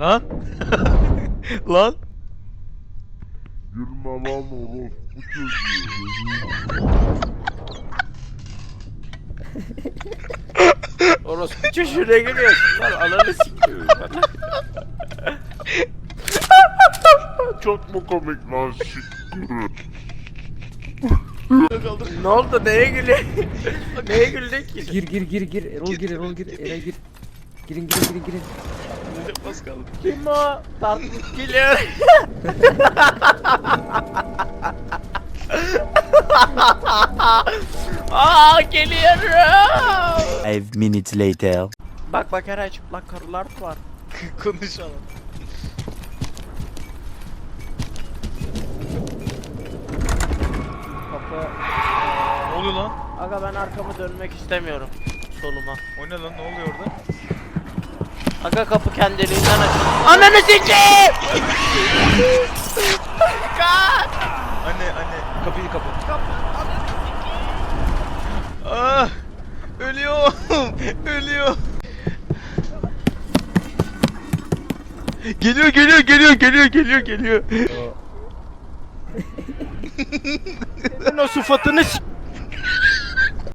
Lan. Lan. Gülme lan orospu çocuğu. Orospu çocuğuna gülüyorsun lan ananı sikiyorum. Çok mu komik lan siktir. ne oldu neye gülüyor? neye güldün ki? Gir gir gir gir. Erol gir Erol gir. Eray gir. Girin girin girin girin. Az kaldı. Kim o? Tatlı gülüyor. Aa geliyorum. Five minutes later. Bak bak her ay çıplak karılar var. Konuşalım. Kapı. Ne oluyor lan? Aga ben arkamı dönmek istemiyorum. Soluma. O ne lan? Ne oluyor orada? Aga kapı kendiliğinden açıldı. Ananı sikeyim! Kaç! Anne anne kapıyı kapat. Ah! Ölüyorum. Ölüyorum. Geliyor geliyor geliyor geliyor geliyor geliyor. Senin o sıfatını s-